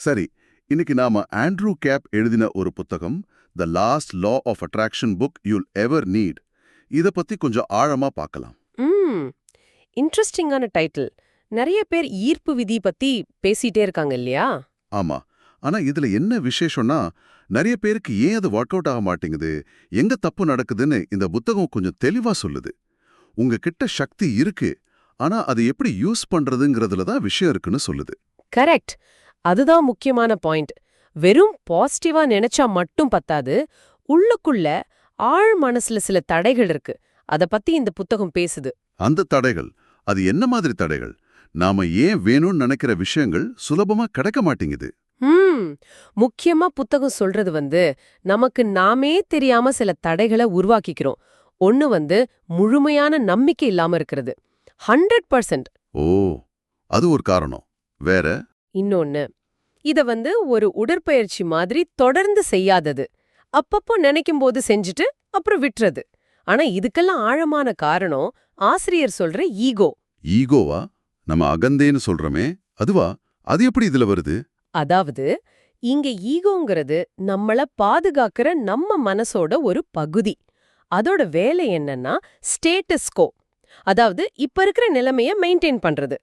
சரி இன்னைக்கு நாம ஆண்ட்ரூ கேப் எழுதின ஒரு புத்தகம் the last law of attraction book you'll ever need இத பத்தி கொஞ்சம் ஆழமா பார்க்கலாம் இன்ட்ரெஸ்டிங்கான டைட்டில். நிறைய பேர் ஈர்ப்பு விதி பத்தி பேசிட்டே இருக்காங்க இல்லையா? ஆமா. ஆனா இதுல என்ன விசேஷம்னா நிறைய பேருக்கு ஏன் அது ஒர்க் அவுட் ஆக மாட்டேங்குது? எங்க தப்பு நடக்குதுன்னு இந்த புத்தகம் கொஞ்சம் தெளிவா சொல்லுது. உங்க கிட்ட சக்தி இருக்கு. ஆனா அது எப்படி யூஸ் பண்றதுங்கிறதுல தான் விஷயம் இருக்குன்னு சொல்லுது. கரெக்ட் அதுதான் முக்கியமான பாயிண்ட் வெறும் பாசிட்டிவா நினைச்சா மட்டும் பத்தாது உள்ளுக்குள்ள ஆழ் மனசுல சில தடைகள் இருக்கு. அத பத்தி இந்த புத்தகம் பேசுது. அந்த தடைகள் அது என்ன மாதிரி தடைகள்? நாம ஏன் வேணும்னு நினைக்கிற விஷயங்கள் சுலபமா கிடைக்க மாட்டேங்குது. முக்கியமா புத்தகம் சொல்றது வந்து நமக்கு நாமே தெரியாம சில தடைகளை உருவாக்கிக்கிறோம். ஒன்னு வந்து முழுமையான நம்பிக்கை இல்லாம இருக்கிறது. ஹண்ட்ரட் பர்சன்ட் ஓ அது ஒரு காரணம். வேற? இன்னொன்னு இத வந்து ஒரு உடற்பயிற்சி மாதிரி தொடர்ந்து செய்யாதது. அப்பப்போ நினைக்கும் போது செஞ்சுட்டு அப்புறம் விட்டுறது ஆனா இதுக்கெல்லாம் ஆழமான காரணம் ஆசிரியர் சொல்ற ஈகோ. ஈகோவா? நம்ம அகந்தேன்னு சொல்றோமே அதுவா? அது எப்படி இதுல வருது? அதாவது இங்க ஈகோங்கிறது நம்மள பாதுகாக்கிற நம்ம மனசோட ஒரு பகுதி. அதோட வேலை என்னன்னா ஸ்டேட்டஸ்கோ. அதாவது இப்ப இருக்கிற நிலைமைய மெயின்டைன் பண்றது.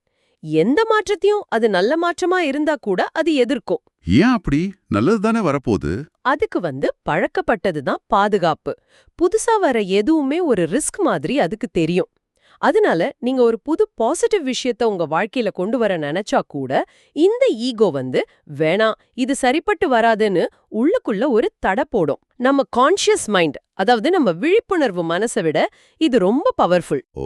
எந்த மாற்றத்தையும் அது நல்ல மாற்றமா இருந்தா கூட அது எதிர்க்கும். ஏன் அப்படி? நல்லது தானே வரப்போகுது. அதுக்கு வந்து பழக்கப்பட்டது தான் பாதுகாப்பு. புதுசா வர எதுவுமே ஒரு ரிஸ்க் மாதிரி அதுக்கு தெரியும். அதனால நீங்க ஒரு புது பாசிட்டிவ் விஷயத்த உங்க வாழ்க்கையில கொண்டு வர நினைச்சா கூட இந்த ஈகோ வந்து வேணாம் இது சரிப்பட்டு வராதுன்னு உள்ளுக்குள்ள ஒரு தடை போடும். நம்ம கான்ஷியஸ் மைண்ட் அதாவது நம்ம விழிப்புணர்வு மனசை விட இது ரொம்ப பவர்ஃபுல் ஓ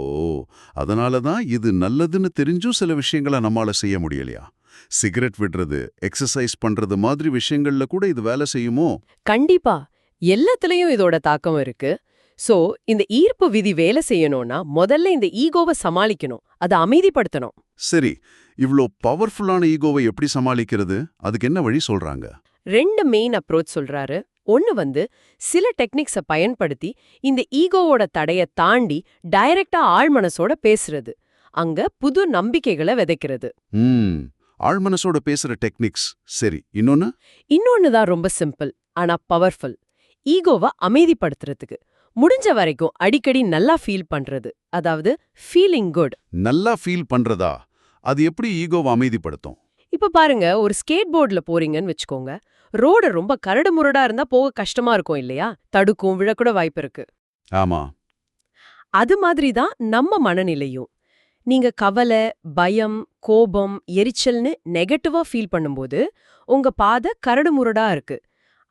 அதனால தான் இது நல்லதுன்னு தெரிஞ்சும் சில விஷயங்களை நம்மால செய்ய முடியலையா? சிகரெட் விடுறது எக்ஸசைஸ் பண்றது மாதிரி விஷயங்கள்ல கூட இது வேலை செய்யுமோ? கண்டிப்பா. எல்லாத்துலயும் இதோட தாக்கம் இருக்கு. சோ இந்த ஈர்ப்பு விதி வேலை செய்யணும்னா முதல்ல இந்த ஈகோவை சமாளிக்கணும். அதை அமைதிப்படுத்தணும். சரி இவ்ளோ பவர்ஃபுல்லான ஈகோவை எப்படி சமாளிக்கிறது? அதுக்கு என்ன வழி சொல்றாங்க? ரெண்டு மெயின் அப்ரோச் சொல்றாரு. ஒன்னு வந்து சில டெக்னிக்ஸ பயன்படுத்தி இந்த ஈகோவோட தடைய தாண்டி டைரக்டா ஆழ்மனசோட பேசுறது. அங்க புது நம்பிக்கைகளை விதைக்கிறது. ஆழ்மனசோட பேசுற டெக்னிக்ஸ் சரி இன்னொன்னு? இன்னொன்னு தான் ரொம்ப சிம்பிள் ஆனா பவர்ஃபுல் ஈகோவை அமைதிப்படுத்துறதுக்கு. முடிஞ்ச வரைக்கும் அடிக்கடி நல்லா ஃபீல் பண்றது. அதாவது ஃபீலிங் குட் நல்லா ஃபீல் பண்றதா? அது எப்படி ஈகோவை அமைதிப்படுத்தும்? இப்ப பாருங்க ஒரு ஸ்கேட் போர்டுல போறீங்கன்னு வச்சுக்கோங்க. ரோடு ரொம்ப கரடு முரடா இருந்தா போக கஷ்டமா இருக்கும் இல்லையா? தடுக்கும் விழக்கூட வாய்ப்பு இருக்கு. ஆமா. அது மாதிரி தான் நம்ம மனநிலையும். நீங்க கவலை பயம் கோபம் எரிச்சல்னு நெகட்டிவா ஃபீல் பண்ணும்போது உங்க பாதை கரடுமுரடா இருக்கு.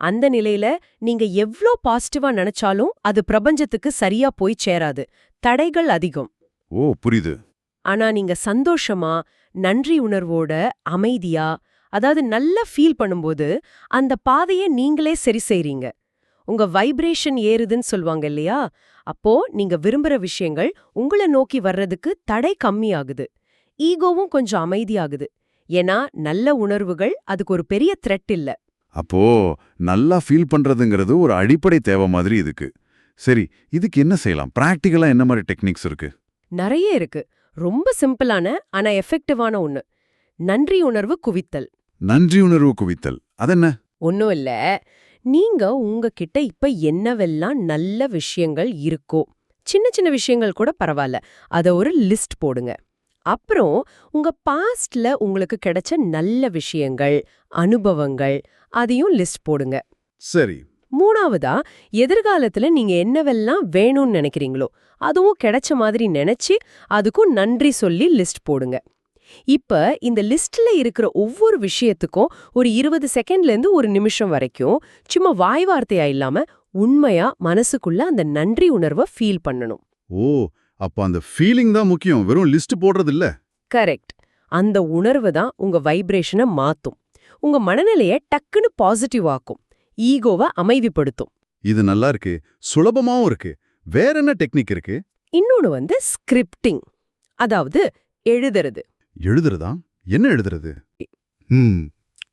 அந்த நிலையில நீங்க எவ்ளோ பாசிட்டிவா நினைச்சாலும் அது பிரபஞ்சத்துக்கு சரியா போய் சேராது. தடைகள் அதிகம். ஓ புரியுது. ஆனா நீங்க சந்தோஷமா நன்றி உணர்வோட அமைதியா அதாவது நல்லா ஃபீல் பண்ணும்போது அந்த பாதையை நீங்களே சரி செய்றீங்க. உங்க வைப்ரேஷன் ஏறுதுன்னு சொல்லுவாங்க இல்லையா? அப்போ நீங்க விரும்புற விஷயங்கள் உங்களை நோக்கி வர்றதுக்கு தடை கம்மியாகுது. ஈகோவும் கொஞ்சம் அமைதியாகுது. ஏன்னா நல்ல உணர்வுகள் அதுக்கு ஒரு பெரிய த்ரெட் இல்ல. அப்போ நல்லா ஃபீல் பண்றதுங்கிறது ஒரு அடிப்படை தேவை மாதிரி இதுக்கு சரி இதுக்கு என்ன செய்யலாம்? பிராக்டிக்கலா என்ன மாதிரி டெக்னிக்ஸ் இருக்கு? நிறைய இருக்கு. ரொம்ப சிம்பிளான ஆனா எஃபெக்டிவான ஒண்ணு. நன்றி உணர்வு குவித்தல். நன்றி உணர்வு குவித்தல். அதென்ன? ஒன்றும் இல்ல. நீங்க உங்ககிட்ட இப்ப என்னவெல்லாம் நல்ல விஷயங்கள் இருக்கோ சின்ன சின்ன விஷயங்கள் கூட பரவாயில்ல. அத ஒரு லிஸ்ட் போடுங்க. அப்புறம் உங்க பாஸ்ட்ல உங்களுக்கு கிடைச்ச நல்ல விஷயங்கள் அனுபவங்கள் அதையும் லிஸ்ட் போடுங்க. சரி. மூணாவதா எதிர்காலத்துல நீங்க என்னவெல்லாம் வேணும்னு நினைக்கிறீங்களோ அதுவும் கிடைச்ச மாதிரி நினைச்சு அதுக்கும் நன்றி சொல்லி லிஸ்ட் போடுங்க. இப்ப இந்த லிஸ்ட்ல இருக்கிற ஒவ்வொரு விஷயத்துக்கும் ஒரு இருபது செகண்ட்ல இருந்து ஒரு நிமிஷம் வரைக்கும் சும்மா வாய் வார்த்தையா இல்லாம உண்மையா மனசுக்குள்ள அந்த நன்றி உணர்வை ஃபீல் பண்ணணும். ஓ அப்ப அந்த ஃபீலிங் தான் முக்கியம். வெறும் லிஸ்ட் போடுறது இல்ல கரெக்ட் அந்த உணர்வு தான் உங்க வைப்ரேஷனை மாத்தும். உங்க மனநிலைய டக்குன்னு பாசிட்டிவ் ஆக்கும். ஈகோவை அமைதிப்படுத்தும். இது நல்லா இருக்கு. சுலபமாவும் இருக்கு. வேற என்ன டெக்னிக் இருக்கு? இன்னொன்னு வந்து ஸ்கிரிப்டிங் அதாவது எழுதுறது. எழுதுறதா? என்ன எழுதுறது? ம்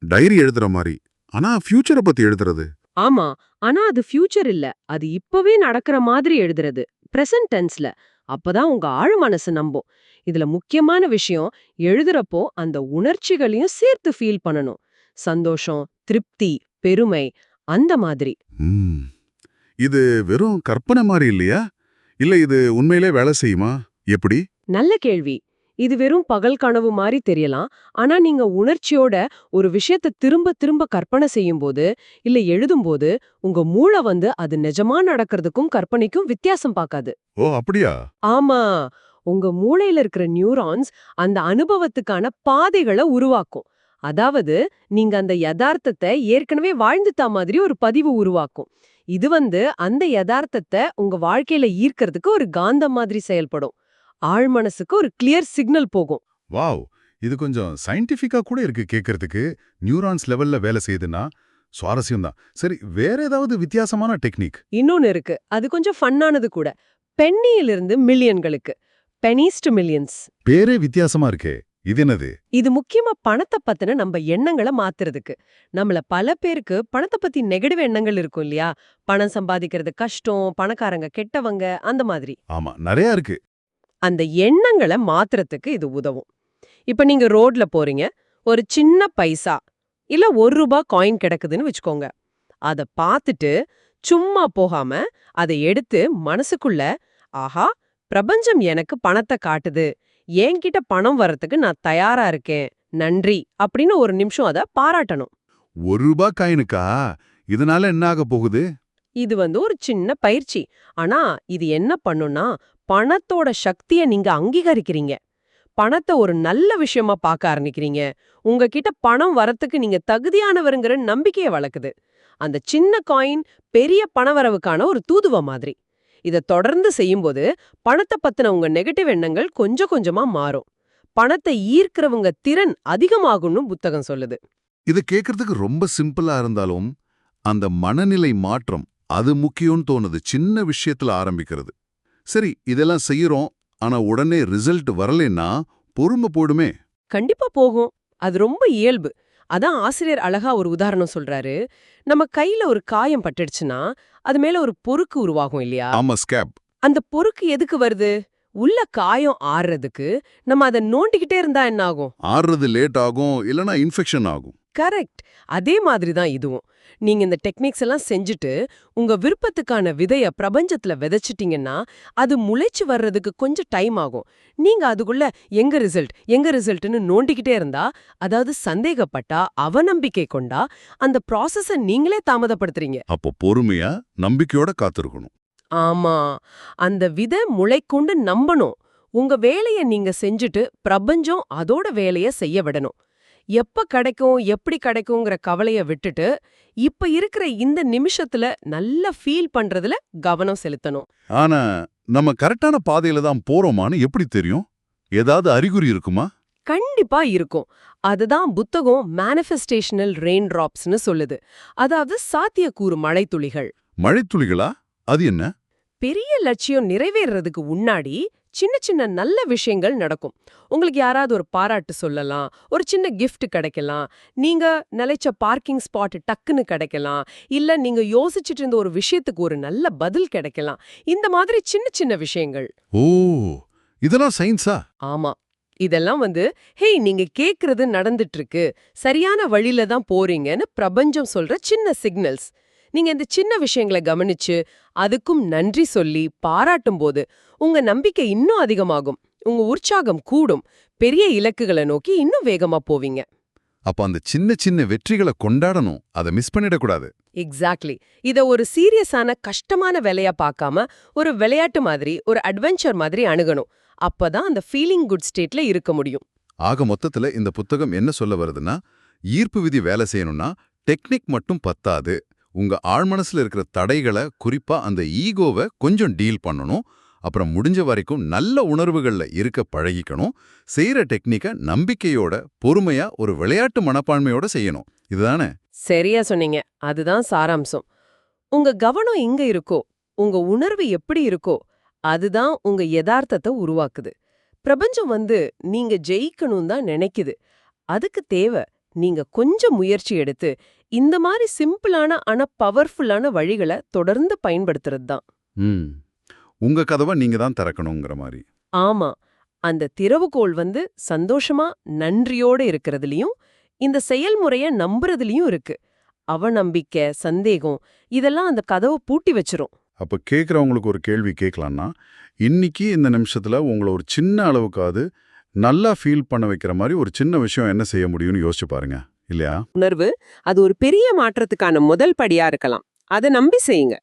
டைரி எழுதுற மாதிரி. ஆனா ஃபியூச்சரை பத்தி எழுதுறது. ஆமா. ஆனா அது ஃபியூச்சர் இல்ல. அது இப்பவே நடக்கிற மாதிரி எழுதுறது. பிரசன்ட் டென்ஸ்ல அப்பதான் உங்க ஆழ் மனசு நம்பும். இதுல முக்கியமான விஷயம் எழுதுறப்போ அந்த உணர்ச்சிகளையும் சேர்த்து ஃபீல் பண்ணணும். சந்தோஷம் திருப்தி பெருமை அந்த மாதிரி. இது வெறும் கற்பனை மாதிரி இல்லையா? இல்ல இது உண்மையிலே வேலை செய்யுமா? எப்படி? நல்ல கேள்வி. இது வெறும் பகல் கனவு மாதிரி தெரியலாம். ஆனா நீங்க உணர்ச்சியோட ஒரு விஷயத்த திரும்ப திரும்ப கற்பனை செய்யும்போது இல்ல எழுதும்போது உங்க மூளை வந்து அது நிஜமா நடக்கிறதுக்கும் கற்பனைக்கும் வித்தியாசம் பார்க்காது. ஓ அப்படியா? ஆமா. உங்க மூளையில இருக்கிற நியூரான்ஸ் அந்த அனுபவத்துக்கான பாதைகளை உருவாக்கும். அதாவது நீங்க அந்த யதார்த்தத்தை ஏற்கனவே வாழ்ந்துட்டா மாதிரி ஒரு பதிவு உருவாக்கும். இது வந்து அந்த யதார்த்தத்தை உங்க வாழ்க்கையில ஈர்க்கறதுக்கு ஒரு காந்தம் மாதிரி செயல்படும். ஆழ் மனசுக்கு ஒரு கிளியர் சிக்னல் போகும். வாவ்! இது கொஞ்சம் சயின்டிஃபிக்கா கூட இருக்கு கேட்கறதுக்கு நியூரான்ஸ் லெவல்ல வேலை செய்யுதுன்னா சுவாரஸ்யம் தான் சரி வேற ஏதாவது வித்தியாசமான டெக்னிக் இன்னொன்னு இருக்கு. அது கொஞ்சம் ஃபன்னானது கூட. பென்னியிலிருந்து மில்லியன்களுக்கு பெனிஸ் டு மில்லியன்ஸ் பேரே வித்தியாசமா இருக்கே. இது என்னது? இது முக்கியமா பணத்தை பத்தின நம்ம எண்ணங்களை மாத்துறதுக்கு. நம்மள பல பேருக்கு பணத்தை பத்தி நெகட்டிவ் எண்ணங்கள் இருக்கும் இல்லையா? பணம் சம்பாதிக்கிறது கஷ்டம் பணக்காரங்க கெட்டவங்க அந்த மாதிரி. ஆமா நிறைய இருக்கு. அந்த எண்ணங்களை மாத்துறதுக்கு இது உதவும். இப்ப நீங்க ரோட்ல போறீங்க ஒரு சின்ன பைசா இல்ல ஒரு ரூபாய் காயின் கிடக்குதுன்னு வச்சுக்கோங்க. அத பார்த்துட்டு சும்மா போகாம அதை எடுத்து மனசுக்குள்ள ஆஹா பிரபஞ்சம் எனக்கு பணத்தை காட்டுது. என்கிட்ட பணம் வரத்துக்கு நான் தயாரா இருக்கேன். நன்றி. அப்படின்னு ஒரு நிமிஷம் அத பாராட்டணும். ஒரு ரூபாய் காயினுக்கா இதனால என்ன ஆக போகுது? இது வந்து ஒரு சின்ன பயிற்சி. ஆனா இது என்ன பண்ணும்னா பணத்தோட சக்திய நீங்க அங்கீகரிக்கிறீங்க. பணத்தை ஒரு நல்ல விஷயமா பார்க்க ஆரம்பிக்கிறீங்க. உங்ககிட்ட பணம் வரத்துக்கு நீங்க தகுதியானவருங்கிற நம்பிக்கையை வளர்க்குது அந்த சின்ன காயின் பெரிய பணவரவுக்கான ஒரு தூதுவ மாதிரி. இத தொடர்ந்து செய்யும்போது பணத்தை பத்தின உங்க நெகட்டிவ் எண்ணங்கள் கொஞ்சம் கொஞ்சமா மாறும். பணத்தை ஈர்க்கிறவங்க திறன் அதிகமாகும்னு புத்தகம் சொல்லுது. இது கேட்கறதுக்கு ரொம்ப சிம்பிளா இருந்தாலும் அந்த மனநிலை மாற்றம் அது முக்கியம்னு தோணுது. சின்ன விஷயத்துல ஆரம்பிக்கிறது. சரி இதெல்லாம் செய்யறோம் ஆனா உடனே ரிசல்ட் வரலைன்னா பொறுமை போடுமே கண்டிப்பா போகும். அது ரொம்ப இயல்பு. அதான் ஆசிரியர் அழகா ஒரு உதாரணம் சொல்றாரு. நம்ம கையில ஒரு காயம் பட்டுடுச்சுன்னா அது மேல ஒரு பொறுக்கு உருவாகும் இல்லையா? ஆமா ஸ்கேப் அந்த பொறுக்கு எதுக்கு வருது? உள்ள காயம் ஆறுறதுக்கு நம்ம அதை நோண்டிக்கிட்டே இருந்தா என்ன ஆகும் ஆறுறது லேட் ஆகும் இல்லனா இன்ஃபெக்ஷன் ஆகும். கரெக்ட். அதே மாதிரி தான் இதுவும். நீங்க இந்த டெக்னிக்ஸ் எல்லாம் செஞ்சுட்டு உங்க விருப்பத்துக்கான விதைய பிரபஞ்சத்துல விதைச்சிட்டீங்கன்னா அது முளைச்சு வர்றதுக்கு கொஞ்சம் டைம் ஆகும். நீங்க அதுக்குள்ள எங்க ரிசல்ட் எங்க ரிசல்ட்னு நோண்டிக்கிட்டே இருந்தா அதாவது சந்தேகப்பட்டா அவநம்பிக்கை கொண்டா அந்த ப்ராசஸ நீங்களே தாமதப்படுத்துறீங்க. அப்போ பொறுமையா நம்பிக்கையோட காத்திருக்கணும். ஆமா. அந்த விதை முளைக்கொண்டு நம்பணும். உங்க வேலைய நீங்க செஞ்சுட்டு பிரபஞ்சம் அதோட வேலைய செய்ய விடணும். எப்ப கிடைக்கும் எப்படி கிடைக்குங்கிற கவலைய விட்டுட்டு இப்ப இருக்கிற இந்த நிமிஷத்துல நல்லா ஃபீல் பண்றதுல கவனம் செலுத்தணும். ஆனா நம்ம கரெக்டான பாதையில தான் போறோமான்னு எப்படி தெரியும்? ஏதாவது அறிகுறி இருக்குமா? கண்டிப்பா இருக்கும். அதுதான் புத்தகம் மேனிஃபெஸ்டேஷனல் ரெயின் டிராப்ஸ்னு சொல்லுது. அதாவது சாத்தியக்கூறு மழைத்துளிகள். மழைத்துளிகளா? அது என்ன? பெரிய லட்சியம் நிறைவேறதுக்கு முன்னாடி சின்ன சின்ன நல்ல விஷயங்கள் நடக்கும். உங்களுக்கு யாராவது ஒரு பாராட்டு சொல்லலாம் ஒரு சின்ன gift கிடைக்கலாம் நீங்க நிலைச்ச பார்க்கிங் ஸ்பாட் டக்குன்னு கிடைக்கலாம் இல்ல நீங்க யோசிச்சுட்டு இருந்த ஒரு விஷயத்துக்கு ஒரு நல்ல பதில் கிடைக்கலாம். இந்த மாதிரி சின்ன சின்ன விஷயங்கள். ஓ இதெல்லாம் சயின்ஸா ஆமா. இதெல்லாம் வந்து ஹேய் நீங்க கேக்குறது நடந்துட்டு இருக்கு. சரியான வழியில தான் போறீங்கன்னு பிரபஞ்சம் சொல்ற சின்ன சிக்னல்ஸ் நீங்க இந்த சின்ன விஷயங்களை கவனிச்சு அதுக்கும் நன்றி சொல்லி பாராட்டும் போது உங்க நம்பிக்கை இன்னும் அதிகமாகும். உங்க உற்சாகம் கூடும். பெரிய இலக்குகளை நோக்கி இன்னும் வேகமா போவீங்க. அப்ப அந்த சின்ன சின்ன வெற்றிகளை கொண்டாடணும். அதை மிஸ் பண்ணிடக்கூடாது. எக்ஸாக்ட்லி இத ஒரு சீரியஸான கஷ்டமான வேலையா பார்க்காம ஒரு விளையாட்டு மாதிரி ஒரு அட்வென்ச்சர் மாதிரி அணுகணும். அப்பதான் அந்த ஃபீலிங் குட் ஸ்டேட்ல இருக்க முடியும். ஆக மொத்தத்துல இந்த புத்தகம் என்ன சொல்ல வருதுன்னா ஈர்ப்பு விதி வேலை செய்யணும்னா டெக்னிக் மட்டும் பத்தாது. உங்க ஆழ்மனசுல இருக்கிற தடைகளை குறிப்பா அந்த ஈகோவை கொஞ்சம் டீல் பண்ணணும். அப்புறம் முடிஞ்ச வரைக்கும் நல்ல உணர்வுகள்ல இருக்க பழகிக்கணும். செய்யற டெக்னிக்க நம்பிக்கையோட பொறுமையா ஒரு விளையாட்டு மனப்பான்மையோட செய்யணும். இதுதானே? சரியா சொன்னீங்க. அதுதான் சாராம்சம். உங்க கவனம் எங்க இருக்கோ உங்க உணர்வு எப்படி இருக்கோ அதுதான் உங்க யதார்த்தத்தை உருவாக்குது. பிரபஞ்சம் வந்து நீங்க ஜெயிக்கணும் தான் நினைக்குது. அதுக்கு தேவை நீங்க கொஞ்சம் முயற்சி எடுத்து இந்த மாதிரி சிம்பிளான ஆனா பவர்ஃபுல்லான வழிகளை தொடர்ந்து பயன்படுத்துறது தான் உங்க கதவை நீங்க தான் திறக்கணுங்கிற மாதிரி. ஆமா. அந்த திறவுகோல் வந்து சந்தோஷமா நன்றியோட இருக்கிறதுலயும் இந்த செயல்முறைய நம்புறதுலயும் இருக்கு. அவநம்பிக்கை சந்தேகம் இதெல்லாம் அந்த கதவை பூட்டி வச்சிரும். அப்ப கேக்குறவங்களுக்கு ஒரு கேள்வி கேட்கலான்னா இன்னைக்கு இந்த நிமிஷத்துல உங்களை ஒரு சின்ன அளவுக்காவது நல்லா ஃபீல் பண்ண வைக்கிற மாதிரி ஒரு சின்ன விஷயம் என்ன செய்ய முடியும்னு யோசிச்சு பாருங்க. இல்லையா? உணர்வு அது ஒரு பெரிய மாற்றத்துக்கான முதல் படியா இருக்கலாம். அதை நம்பி செய்யுங்க.